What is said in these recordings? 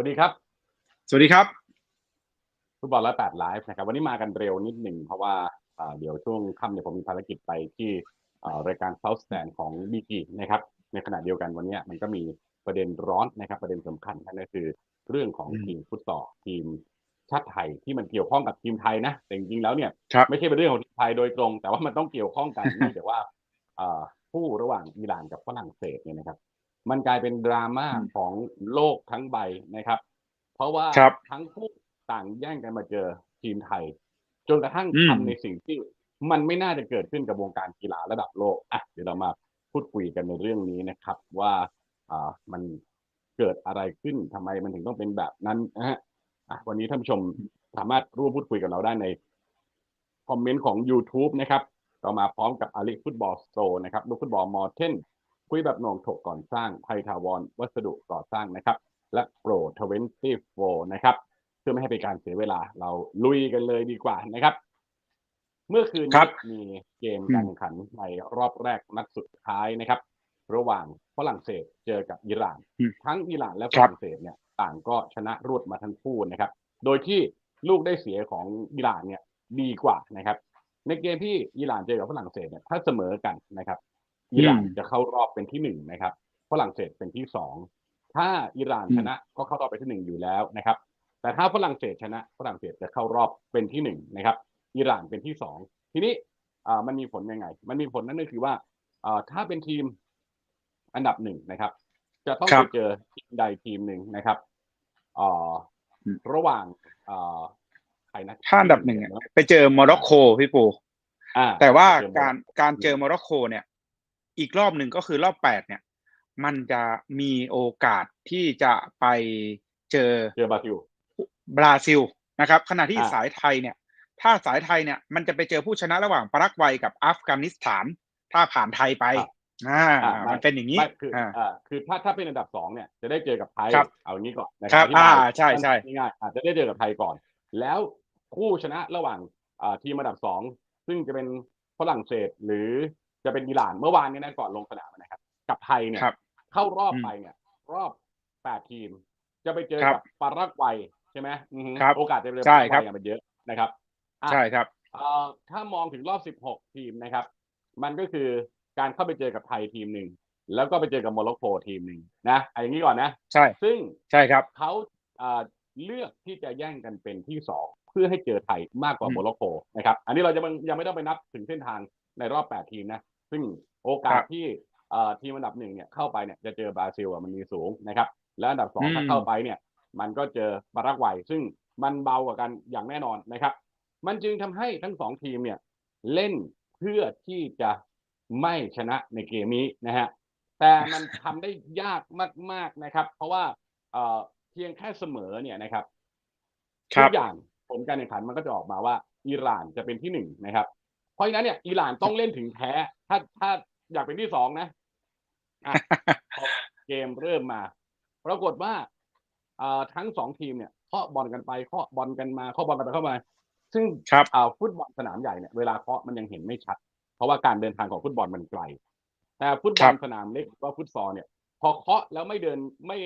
วัสดีครับ สวัสดีครับฟุตบอลร้อยแปดไลฟ์นะครับ วันนี้มากันเร็วนิดหนึ่งเพราะว่าอ่าเดี๋ยวช่วงค่ำเนี่ยผมมีภารกิจไปที่อ่ารายการ South Stand ของบีจีนะครับ ในขณะเดียวกันวันเนี้ยมันก็มีประเด็นร้อนนะครับ ประเด็นสำคัญนั่นก็คือเรื่องของอืมทีมฟุตซอลทีมชาติไทยที่มันเกี่ยวข้องกับทีมไทยนะ แต่จริงๆแล้วเนี่ยครับไม่ใช่เป็นเรื่องของทีมไทยโดยตรง แต่ว่ามันต้องเกี่ยวข้องกันเนื่องจากว่าอ่าผู้ระหว่างอิหร่านกับฝรั่งเศสเนี่ยนะครับ มันกลายเป็นดราม่าอืมของโลกทั้งใบนะครับ เพราะว่าครับทั้งคู่ต่างแย่งกันมาเจอทีมไทย จนกระทั่งอืมทำในสิ่งที่มันไม่น่าจะเกิดขึ้นกับวงการกีฬาระดับโลกอะเดี๋ยวเรามาพูดคุยกันในเรื่องนี้นะครับ ว่าอ่ามันเกิดอะไรขึ้นทำไมมันถึงต้องเป็นแบบนั้นนะฮะอะวันนี้ท่านผู้ชมสามารถร่วมพูดคุยกับเราได้ในคอมเมนต์ของ YouTube นะครับเรามาพร้อมกับอาลีฟุตบอลสโตร์นะครับลูกฟุตบอลมอเทน คุยแบบหน่วงถกก่อนสร้างไทยทาวรวัสดุก่อสร้างนะครับ และโปรทเวนตี้โฟนะครับ เพื่อไม่ให้เป็นการเสียเวลาเราลุยกันเลยดีกว่านะครับ เมื่อคืนครันี้บมีเกมอืมการแข่งขันในรอบแรกนัดสุดท้ายนะครับ ระหว่างฝรั่งเศสเจอกับอิหร่านอืมทั้งอิหร่านและฝครับรั่งเศสเนี่ยต่างก็ชนะรวดมาทั้งคู่นะครับ โดยที่ลูกได้เสียของอิหร่านเนี่ยดีกว่านะครับ ในเกมที่อิหร่านเจอกับฝรั่งเศสเนี่ยถ้าเสมอกันนะครับ อิหร่านจะเข้ารอบเป็นที่หนึ่งนะครับฝรั่งเศสเป็นที่สองถ้าอิหร่านอืมชนะก็เข้ารอบไปที่หนึ่งอยู่แล้วนะครับ แต่ถ้าฝรั่งเศสชนะฝรั่งเศสจะเข้ารอบเป็นที่หนึ่งนะครับ อิหร่านเป็นที่สองทีนี้อ่ามันมีผลยังไง มันมีผลนั่นก็คือว่าอ่าถ้าเป็นทีมอันดับหนึ่งนะครับ จะต้องครัไปบเจอทีมใดทีมหนึ่งนะครับอ่าอืมระหว่างอ่าใครนะถ้าอันดับหนึ่งอะไปเจอโมร็อกโกพี่ปูอ่าแต่ว่าเจอการการเจอโมร็อกโกเนี่ย อีกรอบหนึ่งก็คือรอบแปดเนี่ย มันจะมีโอกาสที่จะไปเจอเจอบราซิลบราซิลนะครับ ขณะที่อ่าสายไทยเนี่ย ถ้าสายไทยเนี่ย มันจะไปเจอผู้ชนะระหว่างปารากวัยกับอัฟกานิสถาน ถ้าผ่านไทยไปครับอ่าอ่ามัมันเป็นอย่างนี้ไม่คืออ่าอ่าคือถ้าถ้าเป็นอันดับสองเนี่ยจะได้เจอกับไทยครับเอาอย่างนี้ก่อนนะคครัรับบอธิบายอ่าใช่ใช่ง่ายๆอาจจะได้เจอกับไทยก่อน แล้วคู่ชนะระหว่างอ่าทีมอันดับสองซึ่งจะเป็นฝรั่งเศสหรือ จะเป็นอิหร่านเมื่อวานเนี้นะก่อนลงสนามนะครับ กับไทยเนี่ยครับเข้ารอบอืมไปเนี่ย รอบแปดทีม จะไปเจอครับกับปารากวัยใช่ไหมอือฮึครับโอกาสจะไปเจอใช่ปารากครัวับยมันเยอะนะครับอะใช่ครับเอ่อถ้ามองถึงรอบ16ทีมนะครับ มันก็คือการเข้าไปเจอกับไทยทีมหนึ่งแล้วก็ไปเจอกับโมร็อกโกทีมหนึ่งนะเอนอย่างนี้ก่อนนะ ใช่ ซึ่งใช่ครับเขาเอ่อเลือกที่จะแย่งกันเป็นที่สองเพื่อให้เจอไทยมากกว่าอืมโมร็อกโกนะครับ อันนี้เราจะยังไม่ต้องไปนับถึงเส้นทางในรอบ 8 ทีมนะ ซึ่งโอกาคสรับที่เอ่อทีมอันดับหนึ่งเนี่ยเข้าไปเนี่ยจะเจอบราซิลอะมันมีสูงนะครับ และอันดับสองอืมถ้าเข้าไปเนี่ย มันก็เจอปารากวัย ซึ่งมันเบากว่ากันอย่างแน่นอนนะครับ มันจึงทำให้ทั้งสองทีมเนี่ยเล่นเพื่อที่จะไม่ชนะในเกมนี้นะฮะแต่มันทำได้ยากมาก ๆนะครับ เพราะว่าเอ่อเพียงแค่เสมอเนี่ยนะครับครัทุบกอย่างผลการแข่งขันมันก็จะออกมาว่าอิหร่านจะเป็นที่หนึ่งนะครับเพ ราะฉะนั้นเนี่ยอิหร่านต้องเล่นถึงแพ้ ถ้าถ้าอยากเป็นที่สองนะอะพอเกมเริ่มมาปรากฏว่าเอ่อทั้งสองทีมเนี่ยเคาะบอลกันไปเคาะบอลกันมาเคาะบอลกันไปเข้ามา ซึ่งครับอ่าฟุตบอลสนามใหญ่เนี่ยเวลาเคาะมันยังเห็นไม่ชัด เพราะว่าการเดินทางของฟุตบอลมันไกลแต่ฟุตบครัอลบสนามเล็กหรือว่าฟุตซอลเนี่ย พอเคาะแล้วไม่เดินไม่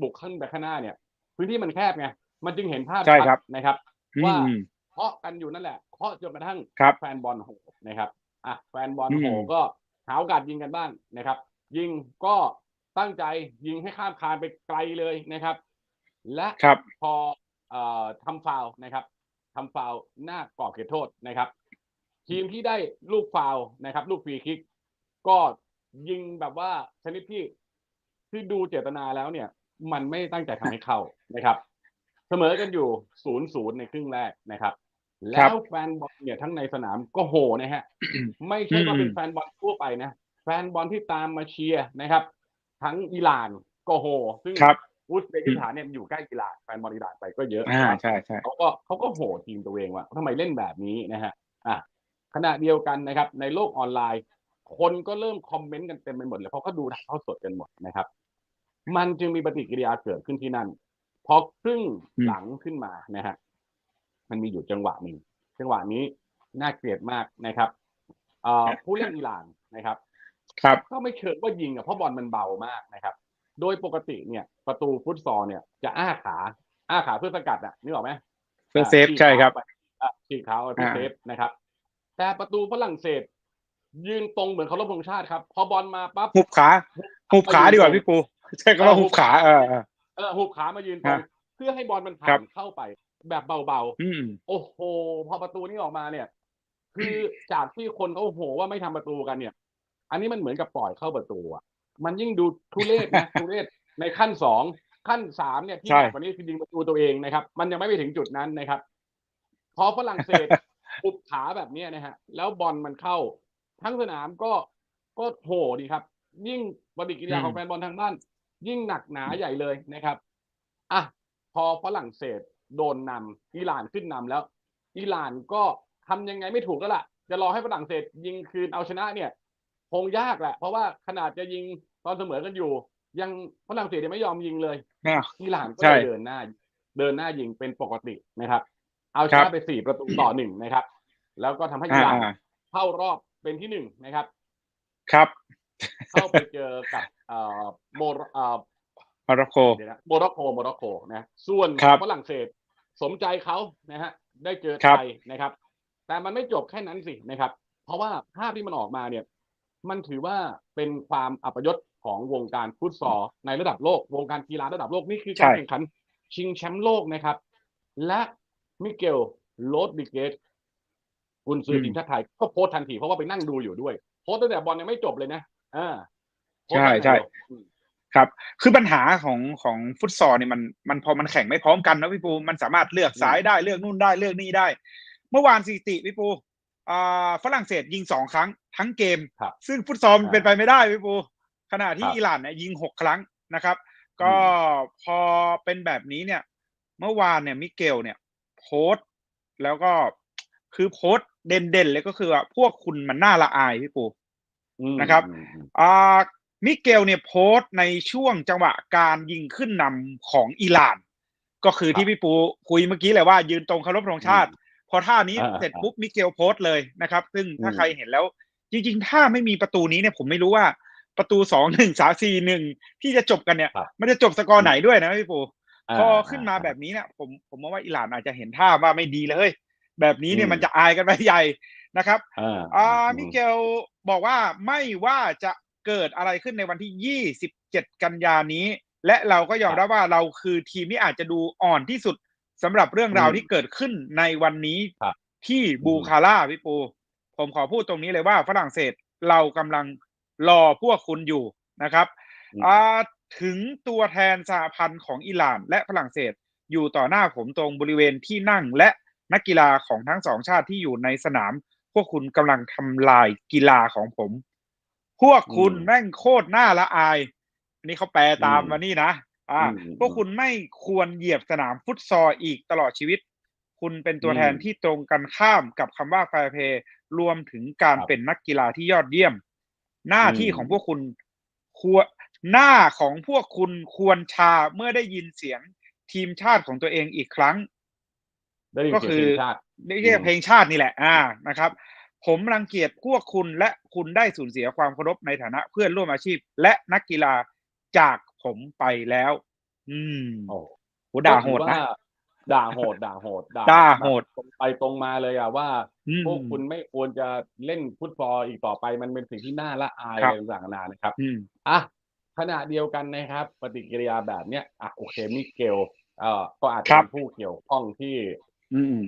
บุกขึ้นไปข้างหน้าเนี่ย พื้นที่มันแคบไงมันจึงเห็นภาพใช่ชัดครับนะครับอืมว่าอืม เคาะกันอยู่นั่นแหละเคาะจนกระทั่งครับแฟนบอลโหนะครับอะแฟนบอลอืมโหก็หาโอกาสยิงกันบ้างนะครับ ยิงก็ตั้งใจยิงให้ข้ามคานไปไกลเลยนะครับ และครับพอเอ่อทำฟาวล์นะครับทำฟาวล์หน้ากรอบเขตโทษนะครับ ทีมที่ได้ลูกฟาวล์นะครับ ลูกฟรีคิก ก็ยิงแบบว่าชนิดที่ที่ดูเจตนาแล้วเนี่ย มันไม่ตั้งใจทำให้เข้านะครับ เสมอกันอยู่ศูนย์ศูนย์ในครึ่งแรกนะครับ แล้วแฟนบอลเนี่ยทั้งในสนามก็โหนะฮะ ไม่ใช่ว่าเป็นแฟนบอลทั่วไปนะ แฟนบอลที่ตามมาเชียร์นะครับ ทั้งอิหร่านก็โห ซึ่งครับอุซเบกิสถานเนี่ยอยู่ใกล้อิหร่านแฟนบอลอิหร่านไปก็เยอะอ่านะครับใช่ใช่เขาก็เขาก็โหทีมตัวเองว่าทำไมเล่นแบบนี้นะฮะอะขณะเดียวกันนะครับ ในโลกออนไลน์ คนก็เริ่มคอมเมนต์กันเต็มไปหมดเลยเพราะเขาดูถ่ายทอดสดกันหมดนะครับ มันจึงมีปฏิกิริยาเกิดขึ้นที่นั่น พอครึ่งหลังขึ้นมานะฮะมันมีอยู่จังหวะหนึ่งจังหวะนี้น่าเกลียดมากนะครับเอ่อผู้เล่นอิหร่านนะครับ ครับก็ไม่เชิงว่ายิงอะเพราะบอลมันเบามากนะครับ โดยปกติเนี่ย ประตูฟุตซอลเนี่ย จะอ้าขา อ้าขาเพื่อสกัดอะนึกออกไหมเพื่อเซฟใช่ครับอะฉีกขาเอาไปเพื่ออ่าเซฟนะครับ แต่ประตูฝรั่งเศส ยืนตรงเหมือนเคารพธงชาติครับ พอบอลมาปั๊บหุบขาหุบขาดีกว่าพี่ปูใช่ก็ว่าหุบขาเออเออเออหุบขามายืนตรงฮะเพื่อให้บอลมันผ่าครันบเข้าไป แบบเบาอืมๆโอ้โห พอประตูนี้ออกมาเนี่ย คือจากที่คนเขาโอ้โหว่าไม่ทำประตูกันเนี่ย อันนี้มันเหมือนกับปล่อยเข้าประตูอะ มันยิ่งดูทุเรศนะทุเรศในขั้นสองขั้นสามเนี่ยที่ใช่หนักกว่านี้คือยิงประตูตัวเองนะครับ มันยังไม่ไปถึงจุดนั้นนะครับ พอฝรั่งเศสปุบขาแบบเนี้ยนะฮะ แล้วบอลมันเข้า ทั้งสนามก็ก็โหดีครับ ยิ่งปฏิกิริยาของแฟนบอลทางบ้าน ยิ่งหนักหนาใหญ่เลยนะครับอะพอฝรั่งเศสโดนนำอิหร่านขึ้นนำแล้ว อิหร่านก็ทำยังไงไม่ถูกแล้วล่ะ จะรอให้ฝรั่งเศสยิงคืนเอาชนะเนี่ยคงยากแหละ เพราะว่าขนาดจะยิงตอนเสมอกันอยู่ ยังฝรั่งเศสยังไม่ยอมยิงเลยอะอิหร่านก็ใช่เลยเดินหน้า เดินหน้ายิงเป็นปกตินะครับ เอาชครันะบไปสี่ประตูต่อหนึ่งนะครับ แล้วก็ทำให้อิหร่านอ่าเข้ารอบเป็นที่หนึ่งนะครับ ครับ เข้าไปเจอกับเอ่อโมรเอ่อมาร็อกโกเดี๋ยวนะโมร็อกโกโมร็อกโกนะส่วนครับฝรั่งเศสสมใจเขานะฮะได้เจอครัไทบยนะครับ แต่มันไม่จบแค่นั้นสินะครับ เพราะว่าภาพที่มันออกมาเนี่ย มันถือว่าเป็นความอัปยศของวงการฟุตซอลในระดับโลก วงการกีฬาระดับโลกนี่คือการใช่แข่งขันชิงแชมป์โลกนะครับ และมิเกลโรดริเกสกุนซือทีมชาติไทยก็โพสต์ทันทีเพราะว่าไปนั่งดูอยู่ด้วยโพสต์ตั้งแต่บอลยังไม่จบเลยนะ อ่าโพสต์ใช่ตั้งแต่ใช่เดียวอืมครับ คือปัญหาของของฟุตซอลเนี่ยมันมันพอมันแข่งไม่พร้อมกันนะพี่ปูมันสามารถเลือกสายได้เลือกนู่นได้เลือกนี่ได้ เมื่อวานสถิติพี่ปูอ่าฝรั่งเศสยิงสองครั้งทั้งเกมครับซึ่งฟุตซอลมันเป็นไปไม่ได้พี่ปูขณะที่ครับอิหร่านเนี่ยยิงหกครั้งนะครับ ก็พอเป็นแบบนี้เนี่ย เมื่อวานเนี่ยมิเกลเนี่ย โพสต์แล้วก็คือโพสต์เด่นๆเลยก็คือว่าพวกคุณมันน่าละอายพี่ปูอืม นะครับอืมอืมอ่ามิเกลเนี่ยโพสต์ในช่วงจังหวะการยิงขึ้นนำของอิหร่าน ก็คือครับที่พี่ปูคุยเมื่อกี้เลยว่ายืนตรงเคารพธงชาติ พอท่านี้อ่าเสร็จปุ๊บมิเกลโพสต์เลยนะครับ ซึ่งถ้าอืมใครเห็นแล้ว จริงๆ ถ้าไม่มีประตูนี้เนี่ยผมไม่รู้ว่าประตูสองหนึ่งสามสี่หนึ่งที่จะจบกันเนี่ยครับมันจะจบสกอร์ไหนด้วยนะพี่ปูาพอขึ้นมาแบบนี้เนี่ยผมผมมองว่าอิหร่านอาจจะเห็นท่าว่าไม่ดีเลยแบบนี้เนี่ยอืมมันจะอายกันไปใหญ่ นะครับอ่าอ่าอืมิเกลบอกว่าไม่ว่าจะเกิดอะไรขึ้นในวันที่ 27 กันยานี้ และเราก็ยอมรับว่าเราคือทีมที่อาจจะดูอ่อนที่สุดสำหรับเรื่องราวอืมที่เกิดขึ้นในวันนี้ครับที่บูคาร่าพี่ปู ผมขอพูดตรงนี้เลยว่าฝรั่งเศสเรากำลังรอพวกคุณอยู่นะครับอืมอ่าถึงตัวแทนสหพันธ์ของอิหร่าน และฝรั่งเศสอยู่ต่อหน้าผมตรงบริเวณที่นั่งและนักกีฬาของทั้งสองชาติที่อยู่ในสนาม พวกคุณกำลังทำลายกีฬาของผม พวกคุณอืมแม่งโคตรน่าละอาย อันนี้เขาแปลตามอืมมานี่นะอ่าอืมพวกคุณไม่ควรเหยียบสนามฟุตซอลอีกตลอดชีวิต คุณเป็นตัวอืมแทนที่ตรงกันข้ามกับคำว่าแฟร์เพย์รวมถึงการครับเป็นนักกีฬาที่ยอดเยี่ยม หน้าที่อืมของพวกคุณควรหน้าของพวกคุณควรชาเมื่อได้ยินเสียงทีมชาติของตัวเองอีกครั้ง ได้ยินก็เสียงคือเพลงชาติได้เรียกอืมเพลงชาตินี่แหละอ่านะครับ ผมรังเกียจพวกคุณและคุณได้สูญเสียความเคารพในฐานะเพื่อนร่วมอาชีพ และนักกีฬาจากผมไปแล้ว อืมโอ้โหด่าโหดก็ถือนะว่าด่าโหดด่าโหดด่าโหดแบบตรงไปตรงมาเลยอะว่าอืมพวกคุณไม่ควรจะเล่นฟุตบอลอีกต่อไปมันเป็นสิ่งที่น่าละอายครัอะบไรต่างๆนานานะครับอืมอะขณะเดียวกันนะครับ ปฏิกิริยาแบบเนี้ยอะโอเคมิเกลเอ่อก็อาจจะครับเป็นผู้เกี่ยวข้องที่อืม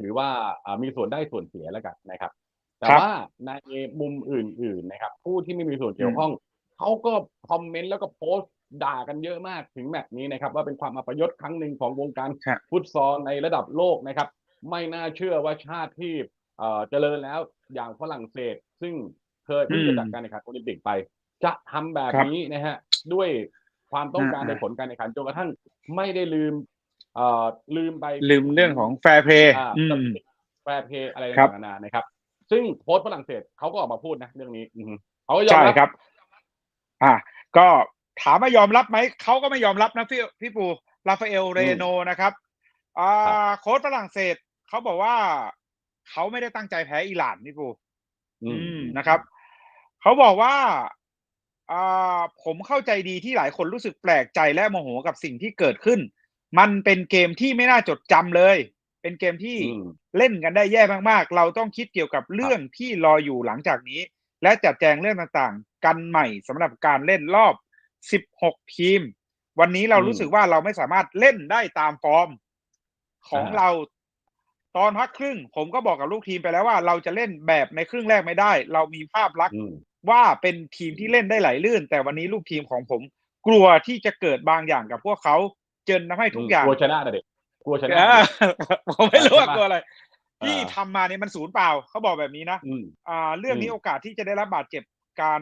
หรือว่าอ่ามีส่วนได้ส่วนเสียแล้วกันนะครับ แต่ครับว่าในมุมอื่น ๆนะครับ ผู้ที่ไม่มีส่วนเกี่ยวข้องเขาก็คอมเมนต์แล้วก็โพสต์ด่ากันเยอะมากถึงแมตช์นี้นะครับ ว่าเป็นความอัปยศครั้งหนึ่งของวงการครับฟุตซอลในระดับโลกนะครับ ไม่น่าเชื่อว่าชาติที่เอ่อเจริญแล้วอย่างฝรั่งเศส ซึ่งเคยเพิ่งอืมจะจัดการแข่งขันโอลิมปิกไป จะทำแบบครับนี้นะฮะด้วยความต้องการอ่าในผลการแข่งขันจนกระทั่งไม่ได้ลืม เอ่อลืมไปลืมเรื่องของแฟร์เพย์อ่าอืมแฟร์เพย์อะไรครับต่างๆนานานะครับ ซึ่งโค้ชฝรั่งเศสเขาก็ออกมาพูดนะเรื่องนี้อือฮึเขาก็ยอมใช่รับครับ อ่า ก็ถามว่ายอมรับไหมเขาก็ไม่ยอมรับนะพี่พี่ปูราฟาเอลเรโนนะครับอ่าโค้ชฝรั่งเศสเขาบอกว่าเขาไม่ได้ตั้งใจแพ้อิหร่านพี่ปูอือืมมนะครับเขาบอกว่าอ่าผมเข้าใจดีที่หลายคนรู้สึกแปลกใจและโมโหกับสิ่งที่เกิดขึ้น มันเป็นเกมที่ไม่น่าจดจำเลย เป็นเกมที่อืมเล่นกันได้แย่มากๆ เราต้องคิดเกี่ยวกับเรื่องที่รออยู่หลังจากนี้ และจัดแจงเรื่องต่างๆ กันใหม่สำหรับการเล่นรอบ 16 ทีม วันนี้เราอืมรู้สึกว่าเราไม่สามารถเล่นได้ตามฟอร์ม ของอ่าเราตอนพักครึ่ง ผมก็บอกกับลูกทีมไปแล้วว่าเราจะเล่นแบบในครึ่งแรกไม่ได้ เรามีภาพลักษณ์อืมว่าเป็นทีมที่เล่นได้ไหลลื่น แต่วันนี้ลูกทีมของผมกลัวที่จะเกิดบางอย่างกับพวกเขา จนทำให้ทุกอย่างกลัวชนะนะเด็กกลัวชนะเออผมไม่รู้ว่าใช่ปะกลัวอะไรอ่าที่ทำมาเนี่ยมันศูนย์เปล่าเขาบอกแบบนี้นะอืมอ่า เรื่องนี้อืมโอกาสที่จะได้รับบาดเจ็บการ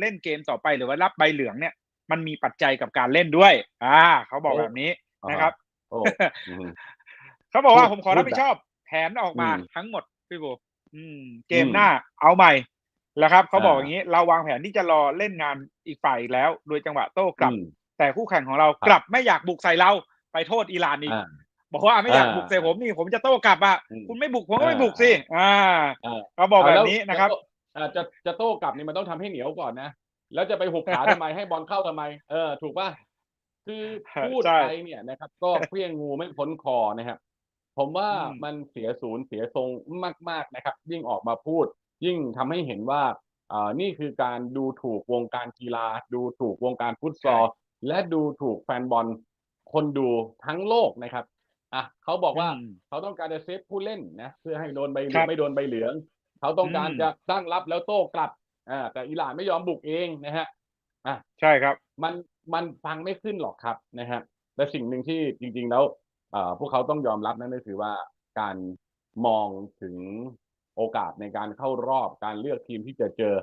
เล่นเกมต่อไปหรือว่ารับใบเหลืองเนี่ย มันมีปัจจัยกับการเล่นด้วย อ่า เขาบอกแบบนี้นะครับโอ้อืมเขาบอกว่าพูดผมขอรับพูดผิดชอบ แผนออกมาอืมทั้งหมดพี่บูอืมเกมอืมหน้าเอาใหม่แล้วครับเขาบอกอ่าอย่างนี้ เราวางแผนที่จะรอเล่นงานอีกฝ่ายอีกแล้วโดยจังหวะโต้กลับอืม แต่คู่แข่งของเราครับกลับไม่อยากบุกใส่เราไปโทษอิหร่านอีกอ่าบอกว่าไม่อยากอ่าบุกใส่ผมนี่ผมจะโต้กลับอะอืมคุณไม่บุกผมก็ไม่อ่าบุกสิอ่าอ่าเขาบอกแบบล้วนี้นะครับแล้วอ่าจะจะโต้กลับนี่มันต้องทำให้เหนียวก่อนนะแล้วจะไปหุบขาทำไมให้บอลเข้าทำไม เออ ถูกป่ะคือพูดใช่ไปเนี่ยนะครับ ก็เพี้ยงงูไม่พ้นคอนะครับ ผมว่าอืมมันเสียศูนย์เสียทรงมาก ๆนะครับ ยิ่งออกมาพูด ยิ่งทำให้เห็นว่าอ่านี่คือการดูถูกวงการกีฬา ดูถูกวงการฟุตซอล และดูถูกแฟนบอลคนดูทั้งโลกนะครับอะเขาบอกว่าอืมเขาต้องการจะเซฟผู้เล่นนะเพื่อให้โดนใบเหลืครัองบไม่โดนใบเหลือง เขาต้องการอืมจะตั้งรับแล้วโต้กลับอ่าแต่อิหร่านไม่ยอมบุกเองนะฮะใช่ครับ มันมันฟังไม่ขึ้นหรอกครับนะฮะแต่สิ่งหนึ่งที่จริง ๆ แล้วเอ่อพวกเขาต้องยอมรับนั่นก็คือว่าการมองถึงโอกาสในการเข้ารอบการเลือกทีมที่จะเจอ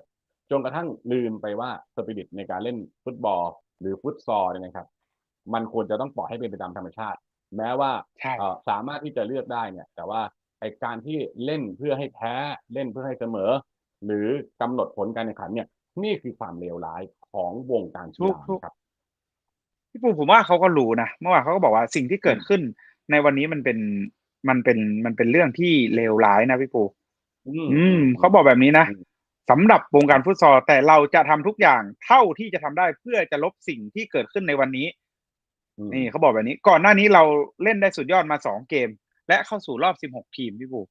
จนกระทั่งลืมไปว่าสปิริตในการเล่นฟุตบอล หรือฟุตซอลเนี่ยนะครับ มันควรจะต้องปล่อยให้เป็นไปตามธรรมชาติ แม้ว่าใช่เอ่อสามารถที่จะเลือกได้เนี่ย แต่ว่าไอการที่เล่นเพื่อให้แพ้เล่นเพื่อให้เสมอ หรือกำหนดผลการแข่งขันเนี่ย นี่คือความเลวร้ายของวงการกีฬานะครับพี่ปูผมว่าเขาก็รู้นะเมื่อวานเขาก็บอกว่าสิ่งที่เกิดขึ้น ในวันนี้มันเป็นมันเป็นมันเป็นเรื่องที่เลวร้ายนะพี่ปูอืมเขาบอกแบบนี้นะอืม สำหรับวงการฟุตซอลแต่เราจะทำทุกอย่างเท่าที่จะทำได้เพื่อจะลบสิ่งที่เกิดขึ้นในวันนี้อืมนี่เขาบอกแบบนี้ ก่อนหน้านี้เราเล่นได้สุดยอดมาสองเกม และเข้าสู่รอบสิบหกทีมพี่ปู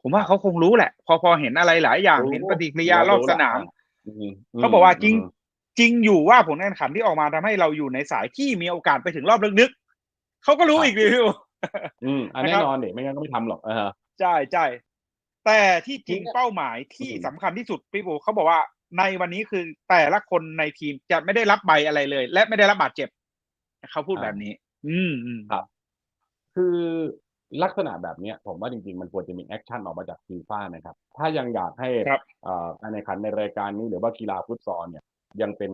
ผมว่าเขาคงรู้แหละ พอพอเห็นอะไรหลายอย่างรู้เห็นปฏิกิริยารอบสนามอืมเขาบอกว่าจริงอืมจริงอยู่ว่าผลการแข่งขันที่ออกมาทำให้เราอยู่ในสายที่มีโอกาสไปถึงรอบลึกๆเขาก็รู้ครับอีกดิพี่ปูอืมอันนะแน่ครับนอนเด็ไม่งั้นก็ไม่ทำหรอกเออใช่ใช่ แต่ที่จริงจริงอะเป้าหมายที่อืมสำคัญที่สุดพี่ปูเขาบอกว่าในวันนี้คือแต่ละคนในทีมจะไม่ได้รับใบอะไรเลย และไม่ได้รับบาดเจ็บเขาพูดแบบนี้ อืมอืมครับ คือลักษณะแบบเนี้ยผมว่าจริงๆ มันควรจะมีแอคชั่นออกมาจากฟีฟ่านะครับ ถ้ายังอยากให้ครับเอ่อการแข่งขันในรายการนี้หรือว่ากีฬาฟุตซอลเนี่ย ยังเป็น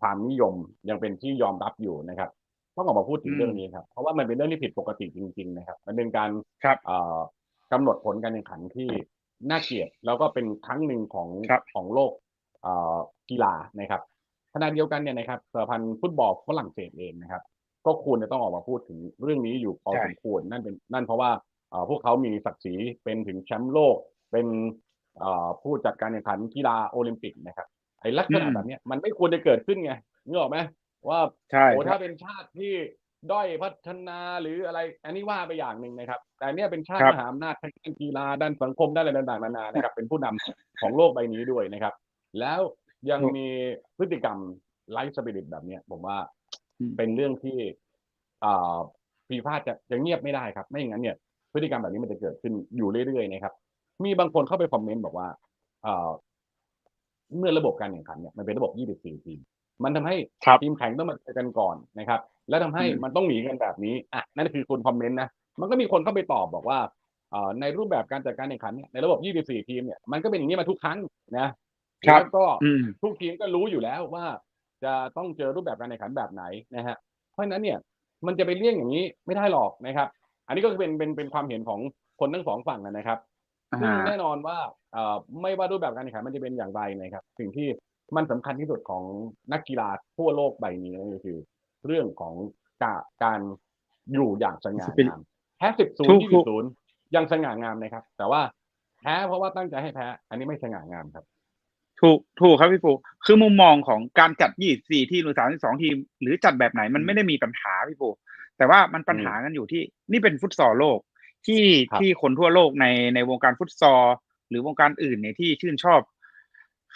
ความนิยมยังเป็นที่ยอมรับอยู่นะครับต้องออกมาพูดถึงอืมเรื่องนี้ครับ เพราะว่ามันเป็นเรื่องที่ผิดปกติจริง ๆ นะครับ มันเป็นการครับเอ่อ กำหนดผลการแข่งขันที่น่าเกลียดแล้วก็เป็นครั้งหนึ่งของครับของโลกเอ่อกีฬานะครับขณะเดียวกันเนี่ยนะครับสหพันธ์ฟุตบอลฝรั่งเศสเองนะครับ ก็ควรจะต้องออกมาพูดถึงเรื่องนี้อยู่พอใช่สมควรนั่นเป็นนั่นเพราะว่าเอ่อพวกเขามีศักดิ์ศรีเป็นถึงแชมป์โลกเป็นเอ่อผู้จัดการแข่งขันกีฬาโอลิมปิกนะครับไอ้ลักษณะแบบเนี้ยมันไม่ควรจะเกิดขึ้นไงนึกออกไหมว่าใช่โอ้ครัถ้าบเป็นชาติที่ ด้อยพัฒนาหรืออะไร อันนี้ว่าไปอย่างหนึ่งนะครับ แต่เนี่ยเป็นชาติครับมหาอำนาจทางด้านกีฬาด้านสังคมด้านอะไรต่างๆนานานะครับ เป็นผู้นำของโลกใบนี้ด้วยนะครับ แล้วยังมีพฤติกรรมไร้สปิริตแบบเนี้ยผมว่าอืมเป็นเรื่องที่อ่าฟีฟ่าจะจะเงียบไม่ได้ครับ ไม่อย่างนั้นเนี่ย พฤติกรรมแบบนี้มันจะเกิดขึ้นอยู่เรื่อยๆนะครับ มีบางคนเข้าไปคอมเมนต์บอกว่าเอ่อเมื่อระบบการแข่งขันเนี่ยมันเป็นระบบ 24 ทีม มันทำให้ครับทีมแข่งต้องมาเจอกันก่อนนะครับ แล้วทำให้อืมมันต้องหนีกันแบบนี้อะนั่นคือคนคอมเมนต์นะมันก็มีคนเข้าไปตอบบอกว่าเอ่อในรูปแบบการจัดการแข่งขันเนี่ยในระบบ 24 ทีมเนี่ยมันก็เป็นอย่างนี้มาทุกครั้งนะครับแล้วก็อืมทุกทีมก็รู้อยู่แล้วว่า จะต้องเจอรูปแบบการแข่งขันแบบไหนนะฮะเพราะฉะนั้นเนี่ยมันจะไปเลี่ยงอย่างนี้ไม่ได้หรอกนะครับ อันนี้ก็คือเป็นเป็นเป็นความเห็นของคนทั้งสองฝั่งนะครับซึ่งอ่าแน่นอนว่าเอ่อไม่ว่ารูปแบบการแข่งขันมันจะเป็นอย่างไรนะครับ สิ่งที่ มันสำคัญที่สุดของนักกีฬาทั่วโลกใบนี้นั่นก็คือ เรื่องของการการอยู่อย่างสง่างามแพ้สิบศูนถูย์กยี่ถูสิกบศูนย์ยังสง่างามนะครับ แต่ว่าแพ้เพราะว่าตั้งใจให้แพ้ อันนี้ไม่สง่างามครับ ถูกถูกครับพี่ปูคือมุมมองของการจัด24ทีมหรือ32ทีม หรือจัดแบบไหนมันไม่ได้มีปัญหาพี่ปูแต่ว่ามันปัญหากันอยู่ที่นี่เป็นฟุตซอลโลกที่ครับที่คนทั่วโลกในในวงการฟุตซอลหรือวงการอื่นเนี่ยที่ชื่นชอบ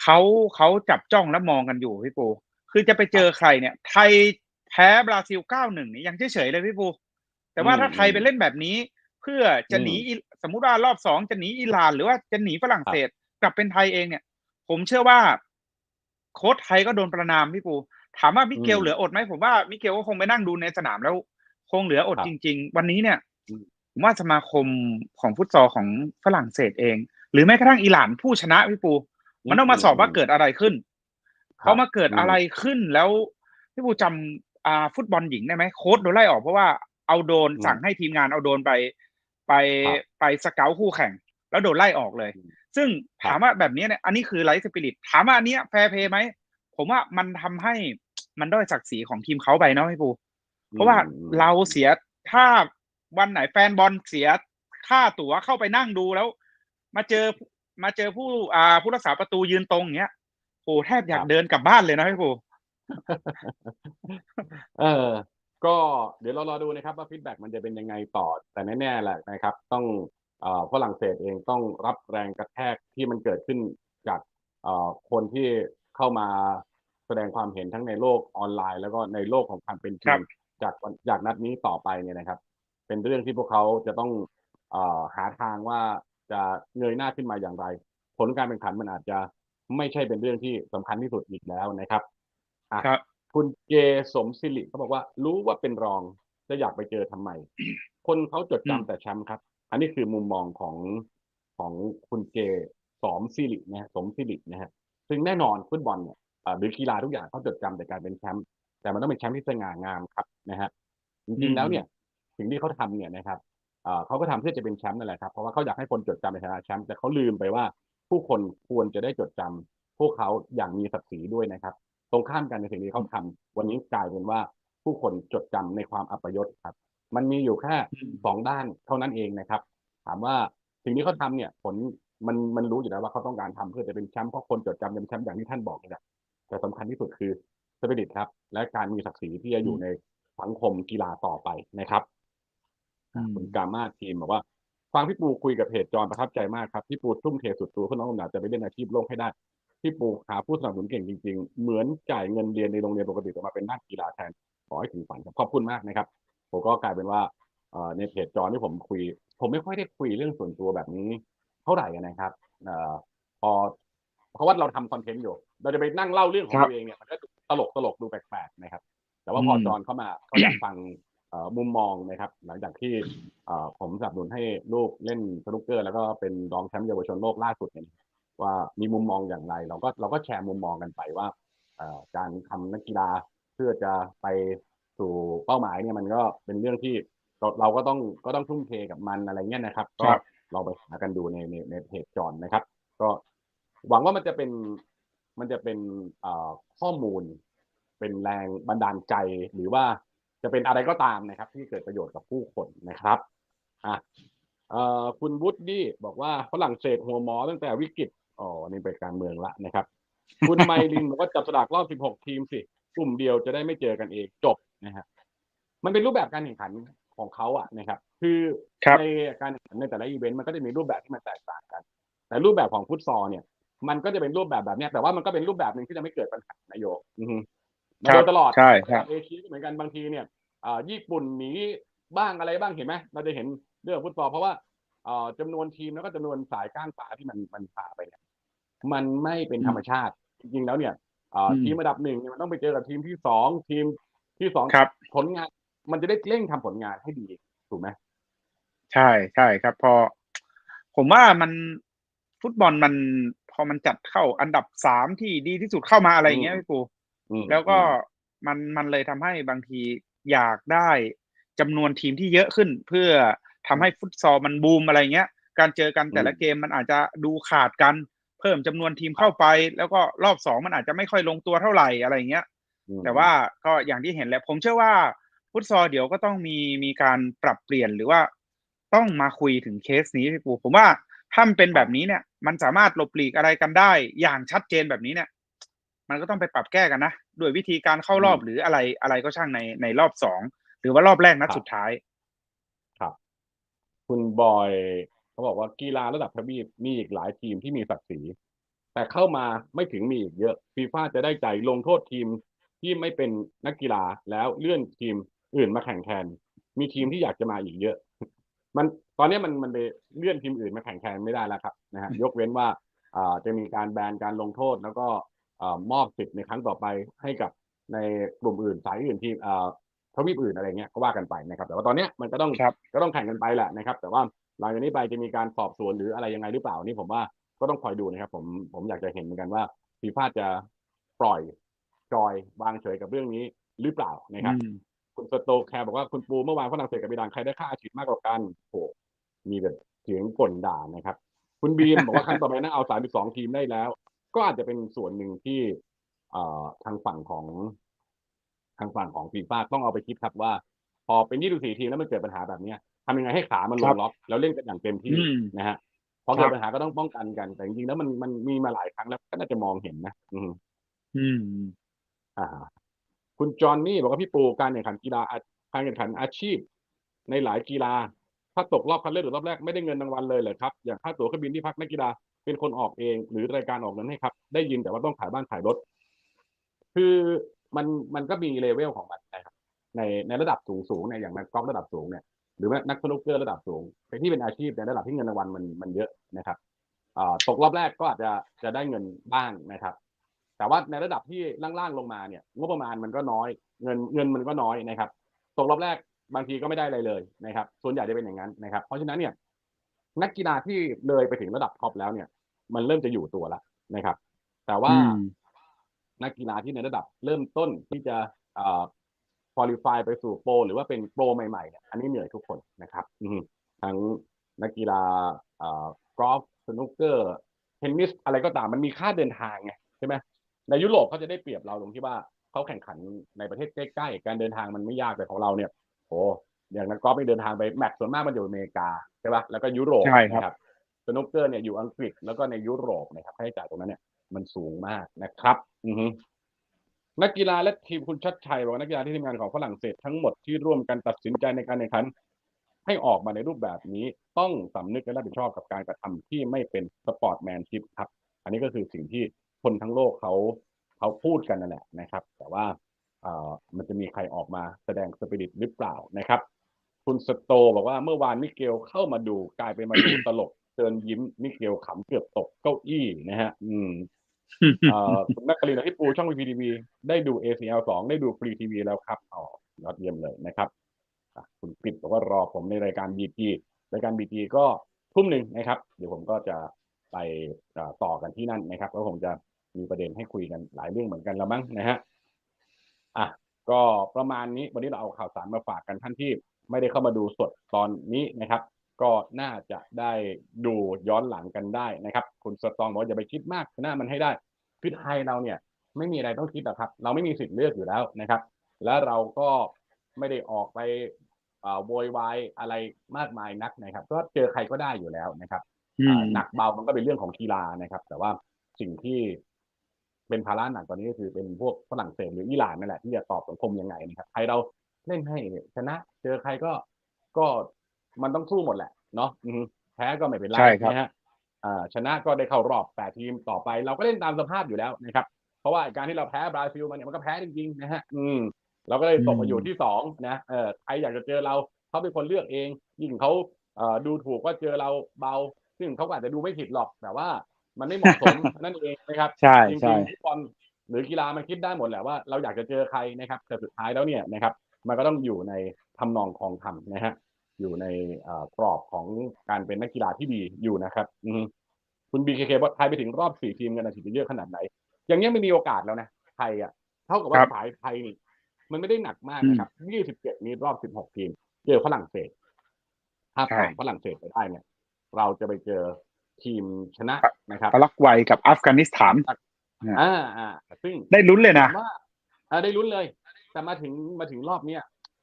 เขาเขาจับจ้องและมองกันอยู่พี่ปูคือจะไปเจอใครเนี่ย ไทยแพ้บราซิล9-1เนี่ยยังเฉยๆเลยพี่ปูแต่ว่าถ้าไทยไปเล่นแบบนี้ เพื่อจะหนีอิสมมุติว่ารอบสองจะหนีอิหร่าน หรือว่าจะหนีฝรั่งเศสกลับเป็นไทยเองเนี่ย ผมเชื่อว่า โค้ชไทยก็โดนประนามพี่ปูถามว่ามิเกลอืมเหลืออดไหมผมว่ามิเกลก็คงไปนั่งดูในสนามแล้ว คงเหลืออดครับจริง ๆ วันนี้เนี่ยอืมผมว่าสมาคมของฟุตซอลของฝรั่งเศสเอง หรือแม้กระทั่งอิหร่านผู้ชนะพี่ปู มันต้องมาสอบว่าเกิดอะไรขึ้นครับเขามาเกิดอืมอะไรขึ้นแล้วพี่ปูจำอ่าฟุตบอลหญิงได้ไหมโค้ชโดนไล่ออกเพราะว่าเอาโดรนอืมสั่งให้ทีมงานเอาโดรนไป ไปครับไปสเกลคู่แข่ง แล้วโดนไล่ออกเลยอืมซึ่งครับถามว่าแบบนี้เนี่ยอันนี้คือไลฟ์สปิริตถามว่าอันเนี้ยแฟร์เพย์ไหมผมว่ามันทำให้มันด้อยศักดิ์ศรีของทีมเขาไปเนาะพี่ปู เพราะว่าอืมเราเสียถ้าวันไหนแฟนบอลเสียค่าตั๋วเข้าไปนั่งดูแล้ว มาเจอ มาเจอผู้อ่าผู้รักษาประตูยืนตรงอย่างเงี้ยโอ้แทบอยากเดินกลับบ้านเลยนะพี่ปูเออ ก็เดี๋ยวเรารอดูนะครับ ว่าฟีดแบ็กมันจะเป็นยังไงต่อ แต่แน่ๆแหละนะครับ ต้องเอ่อฝรั่งเศสเองต้องรับแรงกระแทกที่มันเกิดขึ้นจากเอ่อคนที่เข้ามาแสดงความเห็นทั้งในโลกออนไลน์ แล้วก็ในโลกของความเป็นจครัริงบจากวันจากนัดนี้ต่อไปเนี่ยนะครับ เป็นเรื่องที่พวกเขาจะต้องเอ่อหาทางว่า จะเงยหน้าขึ้นมาอย่างไร ผลการแข่งขันมันอาจจะไม่ใช่เป็นเรื่องที่สำคัญที่สุดอีกแล้วนะครับอะครับ คุณเจสมศิริเขาบอกว่า รู้ว่าเป็นรองจะอยากไปเจอทำไม คนเขาจดอืมจำแต่แชมป์ครับ อันนี้คือมุมมองของของคุณเจสมศิรินะฮะสมศิรินะฮะซึ่งแน่นอนฟุตบอลเนี่ยอ่าหรือกีฬาทุกอย่างเขาจดจำแต่การเป็นแชมป์แต่มันต้องเป็นแชมป์ที่สง่างามครับนะฮะจริงๆแล้วเนี่ยสิ่งที่เขาทำเนี่ยนะครับอ่า เขาก็ทำเพื่อจะเป็นแชมป์นั่นแหละครับเพราะว่าเขาอยากให้คนจดจำในฐานะแชมป์แต่เขาลืมไปว่าผู้คนควรจะได้จดจำพวกเขาอย่างมีศักดิ์ศรีด้วยนะครับ ตรงข้ามกันในสิ่งที่เขาทำวันนี้กลายเป็นว่าผู้คนจดจำในความอัปยศครับ มันมีอยู่แค่อืมสองด้านเท่านั้นเองนะครับ ถามว่าสิ่งที่เขาทำเนี่ยผลมันมันรู้อยู่แล้วว่าเขาต้องการทำเพื่อจะเป็นแชมป์เพราะคนจดจำเป็นแชมป์อย่างที่ท่านบอกนี่แหละแต่สำคัญที่สุดคือสปิริตครับ และการมีศักดิ์ศรีที่จะอยู่ในสังคมกีฬาต่อไปนะครับอืม คุณกามาทีมบอกว่าฟังพี่ปูคุยกับเพจจอนประทับใจมากครับพี่ปูทุ่มเทสุดตัวเพื่อน้องหนาจะไปเล่นอาชีพโลกให้ได้พี่ปูหาผู้สนับสนุนเก่งจริง ๆ เหมือนจ่ายเงินเรียนในโรงเรียนปกติแต่มาเป็นนักกีฬาแทนขอให้ถึงฝันครับขอบคุณมากนะครับผมก็กลายเป็นว่าเอ่อในเพจจอนที่ผมคุย ผมไม่ค่อยได้คุยเรื่องส่วนตัวแบบนี้ เท่าไหร่นะครับเอ่อพอเพราะว่าเราทำคอนเทนต์อยู่ เราจะไปนั่งเล่าเรื่องของครับตัวเองเนี่ยมันก็ตลกตลกดูแปลกๆนะครับ แต่ว่าพออมจอนเข้ามาเขาอยากฟังเอ่อ มุมมองนะครับ หลังจากที่เอ่อผมสนับสนุนให้ลูกเล่นสนุกเกอร์ แล้วก็เป็นรองแชมป์เยาวชนโลกล่าสุดเนี่ยว่ามีมุมมองอย่างไร เราก็เราก็แชร์มุมมองกันไปว่าเอ่อการทำนักกีฬาเพื่อจะไปสู่เป้าหมายเนี่ยมันก็เป็นเรื่องที่เราเราก็ต้องก็ต้องทุ่มเทกับมันอะไรเงี้ยนะครับ ก็ครับลองไปหากันดูในในในเพจจอนนะครับ ก็หวังว่ามันจะเป็นมันจะเป็นเอ่อข้อมูล เป็นแรงบันดาลใจหรือว่า จะเป็นอะไรก็ตามนะครับ ที่เกิดประโยชน์กับผู้คนนะครับอะเอ่อคุณวุฒิดี้บอกว่าฝรั่งเศสหัวหมอตั้งแต่วิกฤตอ๋อนี่เป็นการเมืองละนะครับ คุณไมลินบอกว่าจับสลากรอบ 16 ทีมสิ กลุ่มเดียวจะได้ไม่เจอกันเองจบนะครับมันเป็นรูปแบบการแข่งขันของเขาอะนะครับ คือครับในการแข่งขันในแต่ละอีเวนต์มันก็จะมีรูปแบบที่มันแตกต่างกัน แต่รูปแบบของฟุตซอลเนี่ย มันก็จะเป็นรูปแบบแบบเนี้ยแต่ว่ามันก็เป็นรูปแบบหนึ่งที่จะไม่เกิดปัญหานายโยอือฮึ มาคโดรับยตลอดใช่ครับเอเชียก็เหมือนกันบางทีเนี่ยอ่าญี่ปุ่นหนีบ้างอะไรบ้างเห็นไหมเราจะเห็นเรื่องฟุตซอลเพราะว่าเอ่อจำนวนทีมแล้วก็จำนวนสายก้างปลาที่มันมันพาไปเนี่ยมันไม่เป็นธรรมชาติ จริงๆแล้วเนี่ยเอ่ออมทีมระดับหนึ่งเนี่ยมันต้องไปเจอกับทีมที่สองทีมที่สองครับผลงาน มันจะได้เร่งทำผลงานให้ดีถูกไหมใช่ใช่ครับ พอ ผมว่ามันฟุตบอลมันพอมันจัดเข้าอันดับสามที่ดีที่สุดเข้ามาอะไรอย่างเงี้ยอืมพี่ปูอืม แล้วก็อืมมันมันเลยทำให้บางทีอยากได้จำนวนทีมที่เยอะขึ้น เพื่อทำให้ฟุตซอลมันบูมอะไรเงี้ย การเจอกันแต่ละเกมมันอาจจะดูขาดกัน เพิ่มจำนวนทีมเข้าไป แล้วก็รอบสองมันอาจจะไม่ค่อยลงตัวเท่าไหร่อะไรเงี้ยอืมแต่ว่าก็อย่างที่เห็นแหละผมเชื่อว่าฟุตซอลเดี๋ยวก็ต้องมีมีการปรับเปลี่ยนหรือว่าต้องมาคุยถึงเคสนี้พี่ปูผมว่าถ้ามันเป็นแบบนี้เนี่ย มันสามารถหลบหลีกอะไรกันได้ อย่างชัดเจนแบบนี้เนี่ย มันก็ต้องไปปรับแก้กันนะด้วยวิธีการเข้ารอบหรืออะไรอะไรก็ช่างในในรอบสองหรือว่ารอบแรกนัดสุดท้ายคุณบอยเขาบอกว่ากีฬาระดับทวีปมีอีกหลายทีมที่มีศักดิ์ศรีแต่เข้ามาไม่ถึงมีอีกเยอะฟีฟ่าจะได้ใจลงโทษทีมที่ไม่เป็นนักกีฬาแล้วเลื่อนทีมอื่นมาแข่งแทนมีทีมที่อยากจะมาอีกเยอะ มันตอนนี้มันมันไปเลื่อนทีมอื่นมาแข่งแทนไม่ได้แล้วครับนะฮะยกเว้นว่าอ่าจะมีการแบนการลงโทษแล้วก็อ่า มอบสิทธิ์ในครั้งต่อไปให้กับในกลุ่มอื่นสายอื่นทีมอ่าทวีปอื่นอะไรเงี้ยก็ว่ากันไปนะครับ แต่ว่าตอนเนี้ยมันก็ต้องครับก็ต้องแข่งกันไปแหละนะครับ แต่ว่าหลังจากนี้ไปจะมีการสอบสวนหรืออะไรยังไงหรือเปล่านี่ผมว่าก็ต้องคอยดูนะครับ ผมผมอยากจะเห็นเหมือนกันว่าฟีฟ่าจะปล่อยจอยวางเฉยกับเรื่องนี้หรือเปล่านะครับอืมคุณสโตแคร์บอกว่าคุณปูเมื่อวานฝรั่งเศสกับอิหร่านใครได้ค่าอาชีพมากกว่ากันโหมีแบบเสียงก่นด่านะครับ คุณบีมบอกว่าครั้งต่อไปน่าเอา32ทีมได้แล้ว ก็อาจจะเป็นส่วนหนึ่งที่เอ่อทางฝั่งของทางฝั่งของฟีฟ่าต้องเอาไปคิดครับว่า พอเป็น24ทีมแล้วมันเกิดปัญหาแบบเนี้ยทำยังไงให้ขามันลครังบล็อกแล้วเล่นกันอย่างเต็มที่อืมนะฮะพอเกิครัดบปัญหาก็ต้องป้องกันกัน แต่จริงๆแล้วมันมันมีมาหลายครั้งแล้วก็น่าจะมองเห็นนะ อืม อืม อ่าฮะคุณจอห์นนี่บอกว่าพี่ปูการแข่งขันกีฬาอาการแข่งขันอาชีพ ในหลายกีฬา ถ้าตกรอบคัดเลือกหรือรอบแรกไม่ได้เงินรางวัลเลยเหรอครับ อย่างค่าตั๋วเครื่องบินที่พักนักกีฬา เป็นคนออกเอง หรือรายการออกเงินให้ครับ ได้ยินแต่ว่าต้องขายบ้านขายรถ คือมันมันก็มีเลเวลของมันนะครับในในระดับสูงสูงเนี่ยอย่างนักกอล์ฟระดับสูงเนี่ยหรือว่านักสนุกเกอร์ระดับสูงแต่ที่เป็นอาชีพในระดับที่เงินรางวัลมันมันเยอะนะครับตกรอบแรกก็อาจจะจะได้เงินบ้างนะครับ แต่ว่าในระดับที่ล่างๆลงมาเนี่ยงบประมาณมันก็น้อย เงินเงินมันก็น้อยนะครับ ตกรอบแรกบางทีก็ไม่ได้อะไรเลยนะครับ ส่วนใหญ่จะเป็นอย่างนั้นนะครับ เพราะฉะนั้นเนี่ย นักกีฬาที่เลยไปถึงระดับท็อปแล้วเนี่ย มันเริ่มจะอยู่ตัวแล้วนะครับ แต่ว่าอืมนักกีฬาที่ในระดับเริ่มต้นที่จะเอ่อคุริฟายไปสู่โปรหรือว่าเป็นโปรใหม่ๆเนี่ยอันนี้เหนื่อยทุกคนนะครับอือฮึทั้งนักกีฬาเอ่อกอล์ฟสนุกเกอร์เทนนิสอะไรก็ตามมันมีค่าเดินทางไงใช่ไหมในยุโรปเขาจะได้เปรียบเราตรงที่ว่าเขาแข่งขันในประเทศใกล้ๆ การเดินทางมันไม่ยากแต่ของเราเนี่ยโอ้ อย่างนักกอล์ฟไม่เดินทางไปแมตช์ส่วนมากมันอยู่อเมริกาใช่ปะแล้วก็ยุโรปใช่ครับนะสนุกเกอร์เนี่ยอยู่อังกฤษแล้วก็ในยุโรปนะครับค่าใช้จ่ายตรงนั้นเนี่ยมันสูงมากนะครับ อือฮึนักกีฬาและทีมคุณชัดชัยบอกว่านักกีฬาที่ทีมงานของฝรั่งเศสทั้งหมดที่ร่วมกันตัดสินใจในการแข่งขัน ให้ออกมาในรูปแบบนี้ต้องสำนึกและรับผิดชอบกับการกระทำที่ไม่เป็นสปอร์ตแมนชิพครับ อันนี้ก็คือสิ่งที่คนทั้งโลกเขาเขาพูดกันนั่นแหละนะครับ แต่ว่าเอ่อมันจะมีใครออกมาแสดงสปิริตหรือเปล่านะครับ คุณสโตบอกว่าเมื่อวานมิเกลเข้ามาดูกลายเป็นมาดูตลกเชิญยิ้มมิเกลขำเกือบตกเก้าอี้นะฮะ อืมเอ่อคุณนักกลินที่ปูช่องวีพีทีวีได้ดู ACL สองได้ดูฟรีทีวีแล้วครับอ๋อยอดเยี่ยมเลยนะครับอะคุณปิดบอกว่ารอผมในรายการบีจีรายการบีจีก็ทุ่มหนึ่งนะครับ เดี๋ยวผมก็จะไปเอ่อต่อกันที่นั่นนะครับก็คงจะมีประเด็นให้คุยกันหลายเรื่องเหมือนกันแล้วมั้งนะฮะอะก็ประมาณนี้วันนี้เราเอาข่าวสารมาฝากกันท่านที่ ไม่ได้เข้ามาดูสดตอนนี้นะครับ ก็น่าจะได้ดูย้อนหลังกันได้นะครับ คุณสตองบอกว่าอย่าไปคิดมากชนะมันให้ได้คือไทยเราเนี่ยไม่มีอะไรต้องคิดหรอกครับ เราไม่มีสิทธิ์เลือกอยู่แล้วนะครับ และเราก็ไม่ได้ออกไปเอ่อโวยวายอะไรมากมายนักนะครับ ก็เจอใครก็ได้อยู่แล้วนะครับอืมอ่าหนักเบามันก็เป็นเรื่องของกีฬานะครับ แต่ว่าสิ่งที่เป็นภาระหนักกว่านี้ก็คือเป็นพวกฝรั่งเศสหรืออิหร่านนั่นแหละที่จะตอบสังคมยังไงนะครับไทยเรา เล่นให้ชนะ เจอใครก็ก็มันต้องสู้หมดแหละเนาะอือฮึแพ้ก็ไม่เป็นไรใช่ครับนะฮะอ่าชนะก็ได้เข้ารอบแปดทีมต่อไป เราก็เล่นตามสภาพอยู่แล้วนะครับ เพราะว่าการที่เราแพ้บราซิลมาเนี่ยมันก็แพ้จริงๆนะฮะอืมเราก็เลยตกมาอยู่ที่สองนะเออใครอยากจะเจอเราเขาเป็นคนเลือกเอง ยิ่งเขาเอ่อดูถูกว่าเจอเราเบา ซึ่งเขาก็อาจจะดูไม่ผิดหรอกแต่ว่ามันไม่เหมาะสมนั่นเองนะครับใช่จใช่ริงๆฟุตบอลหรือกีฬามันคิดได้หมดแหละว่าเราอยากจะเจอใครนะครับแต่สุดท้ายแล้วเนี่ยนะครับ มันก็ต้องอยู่ในทำนองคลองธรรมนะฮะอยู่ในเอ่อกรอบของการเป็นนักกีฬาที่ดีอยู่นะครับอือฮึคุณบีเคเคบอกไทยไปถึงรอบสี่ทีมกันอาทิตย์จะเยอะขนาดไหน อย่างเงี้ยไม่มีโอกาสแล้วนะไทยอะเท่ากับว่าครับสายไทยนี่มันไม่ได้หนักมากนะครับยี่สิบเจ็ดนี้รอบสิบหกทีม เจอฝรั่งเศส ถ้าใช่ผ่านฝรั่งเศสไปได้เนี่ย เราจะไปเจอทีมชนะนะครับปารากวัยกับอัฟกานิสถานอ่าอ่าซึ่งได้ลุ้นเลยนะถามว่าอ่าได้ลุ้นเลย แต่มาถึงมาถึงรอบเนี้ย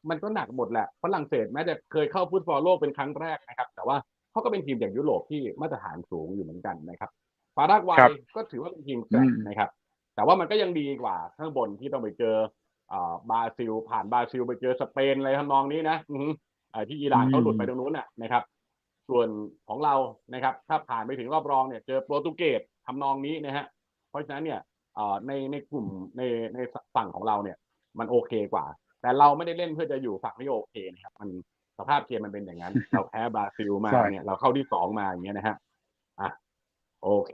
มันก็หนักหมดแหละฝรั่งเศสแม้จะเคยเข้าฟุตบอลโลกเป็นครั้งแรกนะครับ แต่ว่าเขาเขาก็เป็นทีมจากยุโรปที่มาตรฐานสูงอยู่เหมือนกันนะครับปารากวัยครับก็ถือว่าเป็นทีมแกร่งอืมนะครับ แต่ว่ามันก็ยังดีกว่าข้างบนที่ต้องไปเจออ่าบราซิล ผ่านบราซิลไปเจอสเปนอะไรทำนองนี้นะอือฮึอ่าที่อิหร่านเขาหลุดไปตรงนู้นน่ะนะครับ ส่วนของเรานะครับ ถ้าผ่านไปถึงรอบรองเนี่ยเจอโปรตุเกสทำนองนี้นะฮะเพราะฉะนั้นเนี่ยเอ่อในในกลุ่มในในฝั่งของเราเนี่ย มันโอเคกว่า แต่เราไม่ได้เล่นเพื่อจะอยู่ฝั่งที่โอเคนะครับ มันสภาพเกมมันเป็นอย่างนั้น เราแพ้บราซิลมาใช่เนี่ยเราเข้าที่สองมาอย่างเงี้ยนะฮะอะโอเค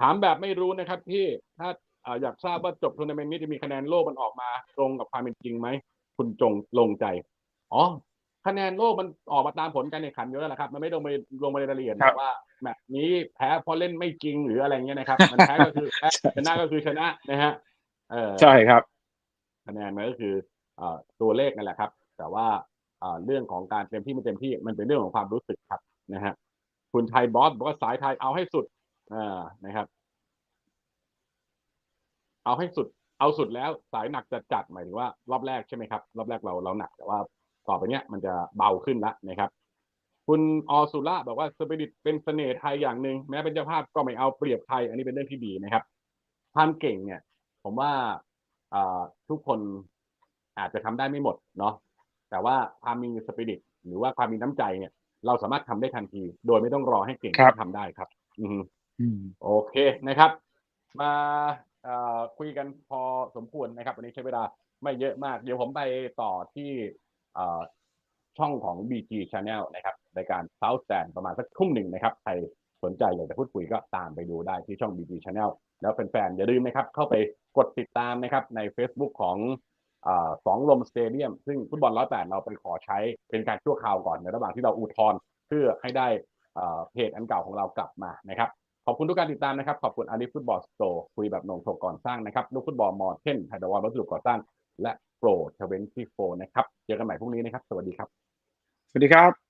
ถามแบบไม่รู้นะครับพี่ถ้าเอ่ออยากทราบว่าจบทัวร์นาเมนต์นี้จะมีคะแนนโลกมันออกมา ตรงกับความเป็นจริงไหมคุณจงลงใจอ๋อคะแนนโลกมันออกมาตามผลการแข่งขันอยู่แล้วแหละครับ มันไม่ลงไปลงไปในรายละเอียดครับว่าแมตช์นี้แพ้เพราะเล่นไม่จริงหรืออะไรเงี้ยนะครับ มันแพ้ก็คือแพ้ชนะก็คือชนะนะฮะเออใช่ครับ คะแนนมันก็คืออตัวเลขนั่นแหละครับ แต่ว่าเรื่องของการเต็มที่ไม่เต็มที่มันเป็นเรื่องของความรู้สึกครับนะฮะคุณไทยบอสบอกว่าสายไทยเอาให้สุดนะครับ เอาให้สุด เอาสุดแล้วสายหนักจะจัดหมายถึงว่า รอบแรกใช่ไหมครับ รอบแรกเราเราหนักแต่ว่าต่อไปเนี้ยมันจะเบาขึ้นละนะครับ คุณออสุระบอกว่าสปิริตเป็นเสน่ห์ไทยอย่างหนึ่งแม้เป็นเจ้าภาพก็ไม่เอาเปรียบไทย อันนี้เป็นเรื่องที่ดีนะครับความเก่งเนี่ย ผมว่า ทุกคนอาจจะทำได้ไม่หมดเนาะแต่ว่าความมีสปิริตหรือว่าความมีน้ำใจเนี่ย เราสามารถทำได้ทันที โดยไม่ต้องรอให้เก่งครับก็ทำได้ครับอือฮึอืมโอเคนะครับ มาเอ่อคุยกันพอสมควรนะครับ วันนี้ใช้เวลาไม่เยอะมาก เดี๋ยวผมไปต่อที่เอ่อช่องของ BG Channel นะครับ ในการ South Stand ประมาณสักทุ่มหนึ่งนะครับใคร สนใจอยากจะพูดคุยก็ตามไปดูได้ที่ช่อง BG Channel แล้วแฟนๆอย่าลืมนะครับเข้าไปกดติดตามนะครับใน Facebook ของอสองลมสเตเดียมซึ่งฟุตบอลร้อยแปดเราไปขอใช้เป็นการชั่วคราวก่อนในระหว่างที่เราอุทธรณ์เพื่อให้ได้เพจอันเก่าของเรากลับมานะครับขอบคุณทุกการติดตามนะครับ ขอบคุณอาลีฟุตบอลสโตร์คุยแบบนงถกก่อนสร้างนะครับลูกฟุตบอลมอเทนไฮดรวอลวัสดุก่อสร้าง และโปรเทเวนตี้โฟนะครับ เจอกันใหม่พรุ่งนี้นะครับ สวัสดีครับ สวัสดีครับ